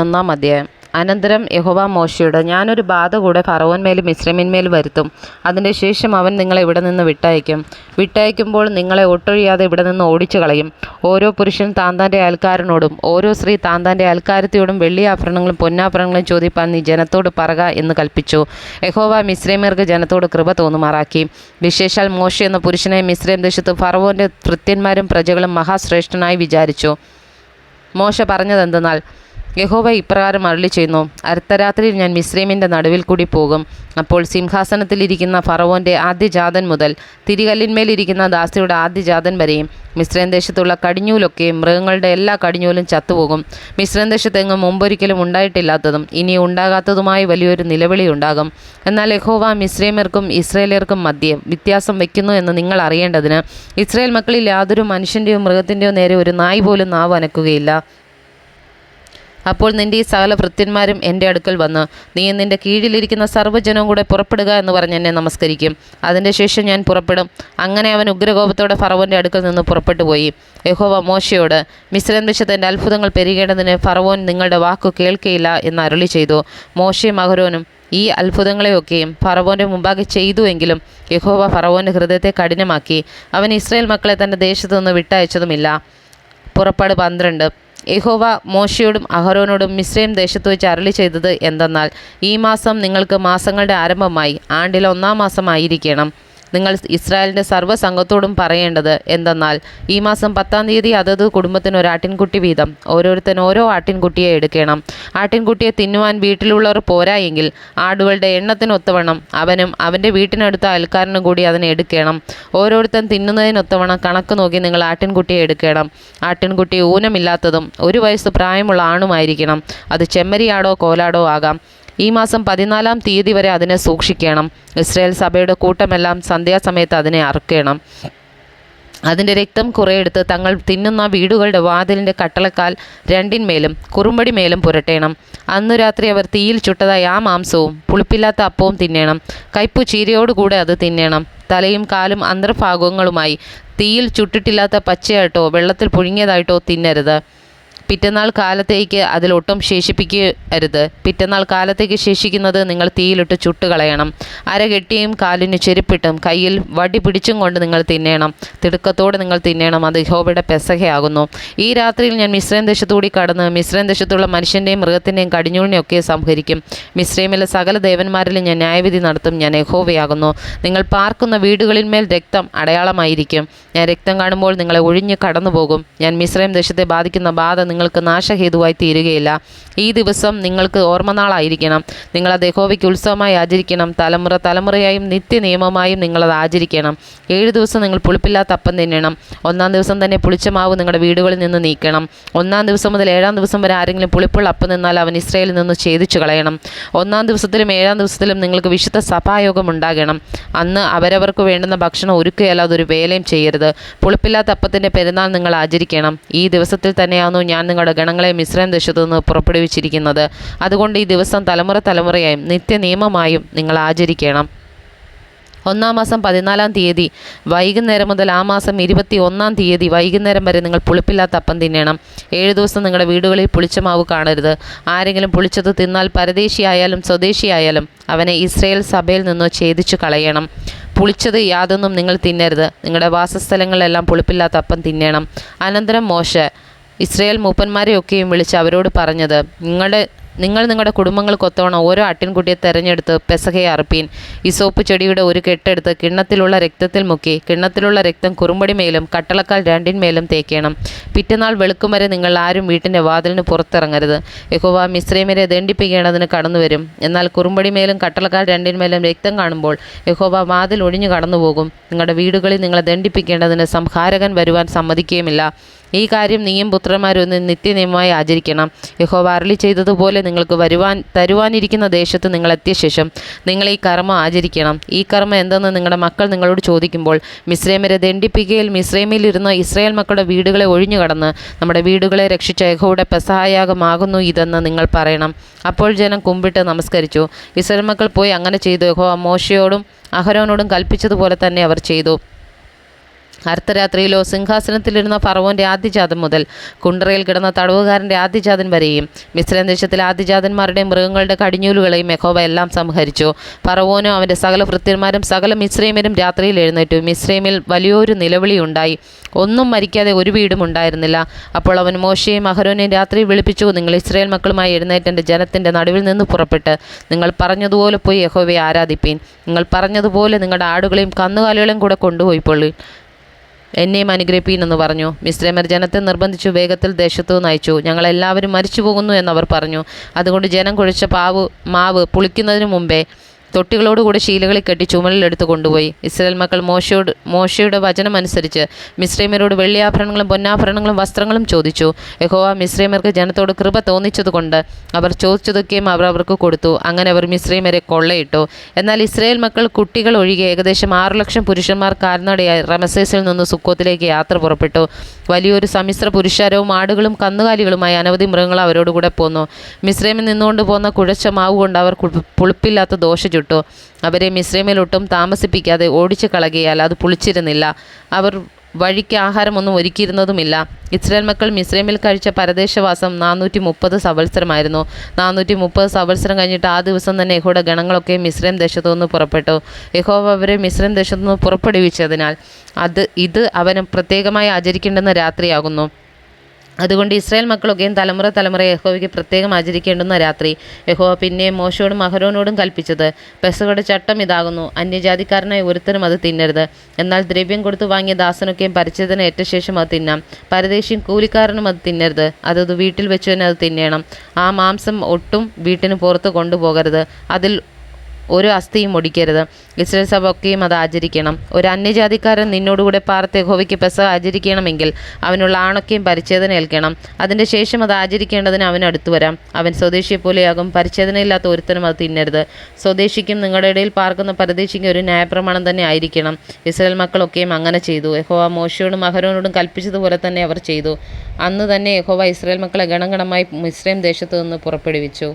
ഒന്നാം അധ്യായം അനന്തരം യഹോവ മോശയോട് ഞാനൊരു ബാധ കൂടെ ഫറവോന്മേലും മിസ്രൈമിന്മേലും വരുത്തും. അതിന്റെ ശേഷം അവൻ നിങ്ങളെ ഇവിടെ നിന്ന് വിട്ടയക്കും. വിട്ടയക്കുമ്പോൾ നിങ്ങളെ ഒട്ടൊഴിയാതെ ഇവിടെ നിന്ന് ഓടിച്ചു കളയും ഓരോ പുരുഷൻ താൻ തന്റെ അയൽക്കാരനോടും ഓരോ സ്ത്രീ താൻ തന്റെ അയൽക്കാരത്തിയോടും വെള്ളിയാഭരണങ്ങളും പൊന്നാഭരണങ്ങളും ചോദിപ്പാൻ നീ ജനത്തോട് പറക എന്ന് കൽപ്പിച്ചു. യഹോവ മിസ്രൈമ്യർക്ക് ജനത്തോട് കൃപ തോന്നുമാറാക്കി. വിശേഷാൽ മോശ എന്ന പുരുഷനെ മിശ്രം ദേശത്ത് ഫറവോന്റെ ഭൃത്യന്മാരും പ്രജകളും മഹാശ്രേഷ്ഠനായി വിചാരിച്ചു. മോശ പറഞ്ഞതെന്തെന്നാൽ യഹോവ ഇപ്രകാരം അരളി ചെയ്യുന്നു. അർദ്ധരാത്രിയിൽ ഞാൻ മിശ്രീമിന്റെ നടുവിൽ കൂടി പോകും. അപ്പോൾ സിംഹാസനത്തിലിരിക്കുന്ന ഫറവോന്റെ ആദ്യജാതൻ മുതൽ തിരികല്ലിന്മേലിരിക്കുന്ന ദാസിയുടെ ആദ്യജാതൻ വരെയും മിസ്രൈം ദേശത്തുള്ള കടിഞ്ഞൂലൊക്കെ മൃഗങ്ങളുടെ എല്ലാ കടിഞ്ഞൂലും ചത്തുപോകും. മിസ്രൈം ദേശത്തെങ്ങും മുമ്പൊരിക്കലും ഉണ്ടായിട്ടില്ലാത്തതും ഇനി ഉണ്ടാകാത്തതുമായ വലിയൊരു നിലവിളി ഉണ്ടാകും. എന്നാൽ യഹോവ മിശ്രീമർക്കും ഇസ്രയേലർക്കും മധ്യേ വ്യത്യാസം വയ്ക്കുന്നു എന്ന് നിങ്ങൾ അറിയേണ്ടതിന് ഇസ്രയേൽ മക്കളിൽ യാതൊരു മനുഷ്യന്റെയോ മൃഗത്തിന്റെയോ നേരെ ഒരു നായ് പോലും നാവ് അനക്കുകയില്ല. അപ്പോൾ നിന്റെ ഈ സകല ഭൃത്യന്മാരും എന്റെ അടുക്കൽ വന്ന് നീ നിന്റെ കീഴിലിരിക്കുന്ന സർവജനവും കൂടെ പുറപ്പെടുക എന്ന് പറഞ്ഞ് എന്നെ നമസ്കരിക്കും. അതിന്റെ ശേഷം ഞാൻ പുറപ്പെടും. അങ്ങനെ അവൻ ഉഗ്രകോപത്തോടെ ഫറവോന്റെ അടുക്കൽ നിന്ന് പുറപ്പെട്ടു പോയി. യഹോവ മോശയോട് മിശ്രം ദേശത്ത് എന്റെ അത്ഭുതങ്ങൾ പെരുകേണ്ടതിന് ഫറവോൻ നിങ്ങളുടെ വാക്കു കേൾക്കയില്ല എന്ന് അരുളി ചെയ്തു. മോശയും അഹരോനും ഈ അത്ഭുതങ്ങളെയൊക്കെയും ഫറവോന്റെ മുമ്പാകെ ചെയ്തുവെങ്കിലും യഹോവ ഫറവോന്റെ ഹൃദയത്തെ കഠിനമാക്കി. അവൻ ഇസ്രായേൽ മക്കളെ തന്റെ ദേശത്തു നിന്ന് വിട്ടയച്ചതുമില്ല. പുറപ്പാട് പന്ത്രണ്ട്. യഹോവ മോശയോടും അഹരോനോടും മിശ്രയും ദേശത്ത് വെച്ച് അരളി ചെയ്തത് എന്തെന്നാൽ ഈ മാസം നിങ്ങൾക്ക് മാസങ്ങളുടെ ആരംഭമായി ആണ്ടിൽ ഒന്നാം മാസമായിരിക്കണം നിങ്ങൾ ഇസ്രായേലിന്റെ സർവസംഘത്തോടും പറയേണ്ടത് എന്തെന്നാൽ ഈ മാസം പത്താം തീയതി അതത് കുടുംബത്തിന് ഒരു ആട്ടിൻകുട്ടി വീതം. ഓരോരുത്തൻ ഓരോ ആട്ടിൻകുട്ടിയെ എടുക്കണം. ആട്ടിൻകുട്ടിയെ തിന്നുവാൻ വീട്ടിലുള്ളവർ പോരായെങ്കിൽ ആടുകളുടെ എണ്ണത്തിനൊത്തവണ്ണം അവനും അവന്റെ വീട്ടിനടുത്ത അയൽക്കാരനും കൂടി അതിനെ എടുക്കണം. ഓരോരുത്തൻ തിന്നുന്നതിനൊത്തവണ്ണം കണക്ക് നോക്കി നിങ്ങൾ ആട്ടിൻകുട്ടിയെ എടുക്കണം. ആട്ടിൻകുട്ടി ഊനമില്ലാത്തതും ഒരു വയസ്സ് പ്രായമുള്ള ആണുമായിരിക്കണം. അത് ചെമ്മരിയാടോ കോലാടോ ആകാം. ഈ മാസം പതിനാലാം തീയതി വരെ അതിനെ സൂക്ഷിക്കണം. ഇസ്രായേൽ സഭയുടെ കൂട്ടമെല്ലാം സന്ധ്യാസമയത്ത് അതിനെ അറുക്കണം. അതിന്റെ രക്തം കുറെയെടുത്ത് തങ്ങൾ തിന്നുന്ന വീടുകളുടെ വാതിലിന്റെ കട്ടളക്കാൽ രണ്ടിന്മേലും കുറുമ്പടി മേലും പുരട്ടേണം. അന്നു രാത്രി അവർ തീയിൽ ചുട്ടതായ ആ മാംസവും പുളിപ്പില്ലാത്ത അപ്പവും തിന്നേണം. കയ്പു ചീരയോടുകൂടെ അത് തിന്നേണം. തലയും കാലും അന്തർഭാഗങ്ങളുമായി തീയിൽ ചുട്ടിട്ടില്ലാത്ത പച്ചയായിട്ടോ വെള്ളത്തിൽ പുഴുങ്ങിയതായിട്ടോ തിന്നരുത്. പിറ്റന്നാൾ കാലത്തേക്ക് അതിലൊട്ടും ശേഷിപ്പിക്കരുത്. പിറ്റന്നാൾ കാലത്തേക്ക് ശേഷിക്കുന്നത് നിങ്ങൾ തീയിലിട്ട് ചുട്ടുകളയണം. അരകെട്ടിയും കാലിന് ചെരുപ്പിട്ടും കയ്യിൽ വടി പിടിച്ചും കൊണ്ട് നിങ്ങൾ തിന്നേണം. തിടുക്കത്തോടെ നിങ്ങൾ തിന്നേണം. അത് ഹോബയുടെ പെസഹയാകുന്നു. ഈ രാത്രിയിൽ ഞാൻ മിശ്രൈം ദേശത്തുകൂടി കടന്ന് മിശ്രൈം ദേശത്തുള്ള മനുഷ്യന്റെയും മൃഗത്തിന്റെയും കടിഞ്ഞൂളിനെയൊക്കെ സംഹരിക്കും. മിശ്രൈമിലെ സകല ദേവന്മാരിലും ഞാൻ ന്യായവിധി നടത്തും. ഞാൻ യഹോവയാകുന്നു. നിങ്ങൾ പാർക്കുന്ന വീടുകളിന്മേൽ രക്തം അടയാളമായിരിക്കും. ഞാൻ രക്തം കാണുമ്പോൾ നിങ്ങളെ ഒഴിഞ്ഞ് കടന്നുപോകും. ഞാൻ മിശ്രൈം ദേശത്തെ ബാധിക്കുന്ന ബാധ നിങ്ങൾക്ക് നാശഹേതുവായി തീരുകയില്ല. ഈ ദിവസം നിങ്ങൾക്ക് ഓർമ്മനാളായിരിക്കണം. നിങ്ങൾ അത് യഹോവയ്ക്ക് ഉത്സവമായി ആചരിക്കണം. തലമുറ തലമുറയായും നിത്യനിയമമായും നിങ്ങളത് ആചരിക്കണം. ഏഴ് ദിവസം നിങ്ങൾ പുളിപ്പില്ലാത്ത അപ്പം തിന്നണം. ഒന്നാം ദിവസം തന്നെ പുളിച്ച മാവ് നിങ്ങളുടെ വീടുകളിൽ നിന്ന് നീക്കണം. ഒന്നാം ദിവസം മുതൽ ഏഴാം ദിവസം വരെ ആരെങ്കിലും പുളിപ്പുള്ള അപ്പം നിന്നാൽ അവൻ ഇസ്രയേലിൽ നിന്ന് ഛേദിച്ചു കളയണം. ഒന്നാം ദിവസത്തിലും ഏഴാം ദിവസത്തിലും നിങ്ങൾക്ക് വിശുദ്ധ സഭായോഗം ഉണ്ടാകണം. അന്ന് അവരവർക്ക് വേണ്ടുന്ന ഭക്ഷണം ഒരുക്കുകയല്ലാതെ ഒരു വേലയും ചെയ്യരുത്. പുളിപ്പില്ലാത്ത അപ്പത്തിന്റെ പെരുന്നാൾ നിങ്ങൾ ആചരിക്കണം. ഈ ദിവസത്തിൽ തന്നെയാണോ ഞാൻ നിങ്ങളുടെ ഗണങ്ങളെ മിശ്രം ദേശത്തു നിന്ന് പുറപ്പെടുവിച്ചിരിക്കുന്നത് അതുകൊണ്ട് ഈ ദിവസം തലമുറ തലമുറയായും നിത്യനിയമമായും നിങ്ങൾ ആചരിക്കണം. ഒന്നാം മാസം പതിനാലാം തീയതി വൈകുന്നേരം മുതൽ ആ മാസം ഇരുപത്തി ഒന്നാം തീയതി വൈകുന്നേരം വരെ നിങ്ങൾ പുളിപ്പില്ലാത്ത അപ്പം തിന്നണം. ഏഴ് ദിവസം നിങ്ങളുടെ വീടുകളിൽ പുളിച്ച മാവ് കാണരുത്. ആരെങ്കിലും പുളിച്ചത് തിന്നാൽ പരദേശിയായാലും സ്വദേശിയായാലും അവനെ ഇസ്രയേൽ സഭയിൽ നിന്നോ ഛേദിച്ചു കളയണം. പുളിച്ചത് യാതൊന്നും നിങ്ങൾ തിന്നരുത്. നിങ്ങളുടെ വാസസ്ഥലങ്ങളിലെല്ലാം പുളിപ്പില്ലാത്ത അപ്പം തിന്നണം. അനന്തരം മോശ ഇസ്രയേൽ മൂപ്പന്മാരെയൊക്കെയും വിളിച്ച് അവരോട് പറഞ്ഞത് നിങ്ങളുടെ നിങ്ങൾ നിങ്ങളുടെ കുടുംബങ്ങൾക്കൊത്തവണ ഓരോ ആട്ടിൻകുട്ടിയെ തെരഞ്ഞെടുത്ത് പെസഹയെ അറുപ്പീൻ. ഇസോപ്പ് ചെടിയുടെ ഒരു കെട്ടെടുത്ത് കിണ്ണത്തിലുള്ള രക്തത്തിൽ മുക്കി കിണ്ണത്തിലുള്ള രക്തം കുറുമ്പടിമേലും കട്ടളക്കാൽ രണ്ടിന്മേലും തേക്കണം. പിറ്റന്നാൾ വെളുക്കും വരെ നിങ്ങൾ ആരും വീട്ടിന്റെ വാതിലിന് പുറത്തിറങ്ങരുത്. യഹോവ മിശ്രീമരെ ദണ്ഡിപ്പിക്കേണ്ടതിന് കടന്നു വരും എന്നാൽ കുറുമ്പടിമേലും കട്ടളക്കാൽ രണ്ടിന്മേലും രക്തം കാണുമ്പോൾ യഹോവ വാതിൽ ഒഴിഞ്ഞു കടന്നുപോകും. നിങ്ങളുടെ വീടുകളിൽ നിങ്ങളെ ദണ്ഡിപ്പിക്കേണ്ടതിന് സംഹാരകൻ വരുവാൻ സമ്മതിക്കുകയുമില്ല. ഈ കാര്യം നീയും പുത്രന്മാരും ഒന്ന് നിത്യനിയമമായി ആചരിക്കണം. യഹോവ അരളി ചെയ്തതുപോലെ നിങ്ങൾക്ക് വരുവാൻ തരുവാനിരിക്കുന്ന ദേശത്ത് നിങ്ങൾ എത്തിയ ശേഷം നിങ്ങൾ ഈ കർമ്മം ആചരിക്കണം. ഈ കർമ്മം എന്തെന്ന് നിങ്ങളുടെ മക്കൾ നിങ്ങളോട് ചോദിക്കുമ്പോൾ മിശ്രൈമരെ ദണ്ഡിപ്പിക്കയിൽ മിശ്രൈമിലിരുന്ന ഇസ്രായേൽ മക്കളുടെ വീടുകളെ ഒഴിഞ്ഞു കടന്ന് നമ്മുടെ വീടുകളെ രക്ഷിച്ച യഹോയുടെ പെസഹായാഗമാകുന്നു ഇതെന്ന് നിങ്ങൾ പറയണം. അപ്പോൾ ജനം കുമ്പിട്ട് നമസ്കരിച്ചു. ഇസ്രായേൽ മക്കൾ പോയി അങ്ങനെ ചെയ്തു. യഹോ മോശയോടും അഹരോനോടും കൽപ്പിച്ചതുപോലെ തന്നെ അവർ ചെയ്തു. അർദ്ധരാത്രിയിലോ സിംഹാസനത്തിലിരുന്ന ഫറവോന്റെ ആദ്യജാതൻ മുതൽ കുണ്ടറയിൽ കിടന്ന തടവുകാരന്റെ ആദ്യജാതൻ വരെയും മിസ്രൈം ദേശത്തിലെ ആദ്യജാതന്മാരുടെയും മൃഗങ്ങളുടെ കടിഞ്ഞൂലുകളെയും മെഹോബ എല്ലാം സംഹരിച്ചു. ഫറവോനും അവന്റെ സകല ഭൃത്യന്മാരും സകല മിസ്രൈമരും രാത്രിയിൽ എഴുന്നേറ്റു. മിസ്രൈമിൽ വലിയൊരു നിലവിളിയുണ്ടായി ഒന്നും മരിക്കാതെ ഒരു വീടും ഉണ്ടായിരുന്നില്ല. അപ്പോൾ അവൻ മോശയും അഹരോനെയും രാത്രി വിളിപ്പിച്ചു. നിങ്ങൾ ഇസ്രയേൽ മക്കളുമായി എഴുന്നേറ്റ് ജനത്തിന്റെ ജനത്തിന്റെ നടുവിൽ നിന്ന് പുറപ്പെട്ട് നിങ്ങൾ പറഞ്ഞതുപോലെ പോയി യഹോവയെ ആരാധിപ്പീൻ. നിങ്ങൾ പറഞ്ഞതുപോലെ നിങ്ങളുടെ ആടുകളെയും കന്നുകാലികളെയും കൂടെ കൊണ്ടുപോയിപ്പൊള്ളി എന്നെയും അനുഗ്രഹിപ്പീനെന്ന് പറഞ്ഞു. മിശ്രമർ ജനത്തെ നിർബന്ധിച്ചു വേഗത്തിൽ ദേശത്തു നയിച്ചു ഞങ്ങളെല്ലാവരും മരിച്ചു പോകുന്നു എന്നവർ പറഞ്ഞു. അതുകൊണ്ട് ജനം കുഴിച്ച പാവ് മാവ് പുളിക്കുന്നതിന് മുമ്പേ തൊട്ടികളോടുകൂടി ശീലകളിൽ കെട്ടി ചുമലിലെടുത്ത് കൊണ്ടുപോയി. ഇസ്രായേൽ മക്കൾ മോശയോട് മോശയുടെ വചനമനുസരിച്ച് മിശ്രൈമരോട് വെള്ളിയാഭരണങ്ങളും പൊന്നാഭരണങ്ങളും വസ്ത്രങ്ങളും ചോദിച്ചു. യഹോവ മിശ്രൈമർക്ക് ജനത്തോട് കൃപ തോന്നിച്ചതുകൊണ്ട് അവർ ചോദിച്ചതൊക്കെയും അവർ അവർക്ക് കൊടുത്തു. അങ്ങനെ അവർ മിശ്രൈമരെ കൊള്ളയിട്ടു. എന്നാൽ ഇസ്രായേൽ മക്കൾ കുട്ടികൾ ഒഴികെ ഏകദേശം ആറു ലക്ഷം പുരുഷന്മാർ കാൽനടയായി റമസേസിൽ നിന്ന് സുക്കോത്തിലേക്ക് യാത്ര പുറപ്പെട്ടു. വലിയൊരു സമ്മിശ്ര പുരുഷാരവും ആടുകളും കന്നുകാലികളുമായി അനവധി മൃഗങ്ങൾ അവരോടുകൂടെ പോന്നു. മിശ്രൈമിൽ നിന്നുകൊണ്ട് പോന്ന കുഴച്ച മാവ് കൊണ്ട് അവർ പുളിപ്പില്ലാത്ത ദോശ ചുട്ടു. അവരെ മിശ്രൈമിലൊട്ടും താമസിപ്പിക്കാതെ ഓടിച്ചു കളകിയാൽ അത് പുളിച്ചിരുന്നില്ല. അവർ വഴിക്ക് ആഹാരമൊന്നും ഒരുക്കിയിരുന്നതുമില്ല. ഇസ്രായേൽ മക്കൾ മിസ്രൈമിൽ കഴിച്ച പരദേശവാസം നാനൂറ്റി മുപ്പത് സവത്സരമായിരുന്നു. നാനൂറ്റി മുപ്പത് സവത്സരം കഴിഞ്ഞിട്ട് ആ ദിവസം തന്നെ യഹോയുടെ ഗണങ്ങളൊക്കെ മിസ്രൈം ദേശത്തു നിന്ന് പുറപ്പെട്ടു. യഹോവ അവരെ മിസ്രൈം ദേശത്തു നിന്ന് പുറപ്പെടുവിച്ചതിനാൽ അത് ഇത് അവന് പ്രത്യേകമായി ആചരിക്കേണ്ടുന്ന രാത്രിയാകുന്നു. അതുകൊണ്ട് ഇസ്രായേൽ മക്കളൊക്കെയും തലമുറ തലമുറ യഹോവയ്ക്ക് പ്രത്യേകം ആചരിക്കേണ്ടുന്ന രാത്രി യഹോവ പിന്നെ മോശയോടും അഹരോനോടും കൽപ്പിച്ചത്. പെസകളുടെ ചട്ടം ഇതാകുന്നു. അന്യജാതിക്കാരനായ ഒരുത്തരും അത് തിന്നരുത്. എന്നാൽ ദ്രവ്യം കൊടുത്തു വാങ്ങിയ ദാസനൊക്കെയും പരിചയത്തിന് ഏറ്റ ശേഷം അത് തിന്നാം. പരദേശിയും കൂലിക്കാരനും അത് തിന്നരുത്. അതത് വീട്ടിൽ വെച്ച് തന്നെ അത് തിന്നേണം. ആ മാംസം ഒട്ടും വീട്ടിന് പുറത്ത് കൊണ്ടുപോകരുത്. അതിൽ ഒരു അസ്ഥിയും ഒടിക്കരുത്. ഇസ്രേൽ സഭ ഒക്കെയും അത് ആചരിക്കണം. ഒരു അന്യജാതിക്കാരൻ നിന്നോടുകൂടെ പാർത്തെ യഹോവയ്ക്ക് പെസ ആചരിക്കണമെങ്കിൽ അവനുള്ള ആണൊക്കെയും പരിച്ഛേദന ഏൽക്കണം. അതിന്റെ ശേഷം അത് ആചരിക്കേണ്ടതിന് അവൻ അടുത്തു വരാം. അവൻ സ്വദേശിയെ പോലെയാകും. പരിച്ഛേദനയില്ലാത്ത ഒരുത്തനും അത് തിന്നരുത്. സ്വദേശിക്കും നിങ്ങളുടെ ഇടയിൽ പാർക്കുന്ന പരദേശിക്കും ഒരു ന്യായപ്രമാണം തന്നെ ആയിരിക്കണം. ഇസ്രായേൽ മക്കളൊക്കെയും അങ്ങനെ ചെയ്തു. യഹോവ മോശയോടും അഹരോനോടും കൽപ്പിച്ചതുപോലെ തന്നെ അവർ ചെയ്തു. അന്ന് തന്നെ യഹോവ ഇസ്രേൽ മക്കളെ ഗണഗണമായി ഇസ്രേം ദേശത്തു നിന്ന് പുറപ്പെടുവിച്ചു.